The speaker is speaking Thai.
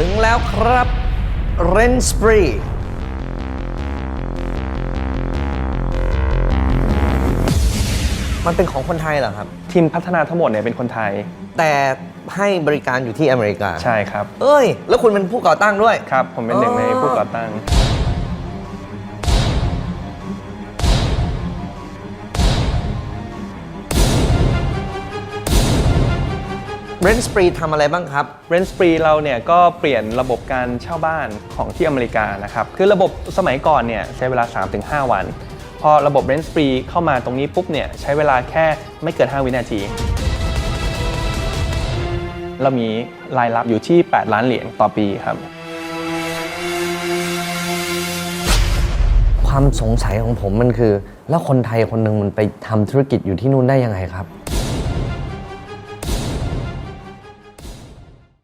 ถึงแล้วครับ r e n s p r e e มันเป็นของคนไทยเหรอครับ ทีมพัฒนาทั้งหมดเนี่ยเป็นคนไทย แต่ให้บริการอยู่ที่อเมริกา ใช่ครับ เอ้ย แล้วคุณเป็นผู้ก่อตั้งด้วย ครับ ผมเป็นหนึ่งในอ๋อผู้ก่อตั้ง r e n s p r e e ทำอะไรบ้างครับเรนสปรีเราเนี่ยก็เปลี่ยนระบบการเช่าบ้านของที่อเมริกานะครับ คือระบบสมัยก่อนเนี่ยใช้เวลา 3-5 วัน พอระบบเรนสปรีเข้ามาตรงนี้ปุ๊บเนี่ยใช้เวลาแค่ไม่เกิน 5 วินาที เรามีรายรับอยู่ที่ 8 ล้านเหรียญต่อปีครับ ความสงสัยของผมมันคือ แล้วคนไทยคนหนึ่งมันไปทำธุรกิจอยู่ที่นู่นได้ยังไงครับ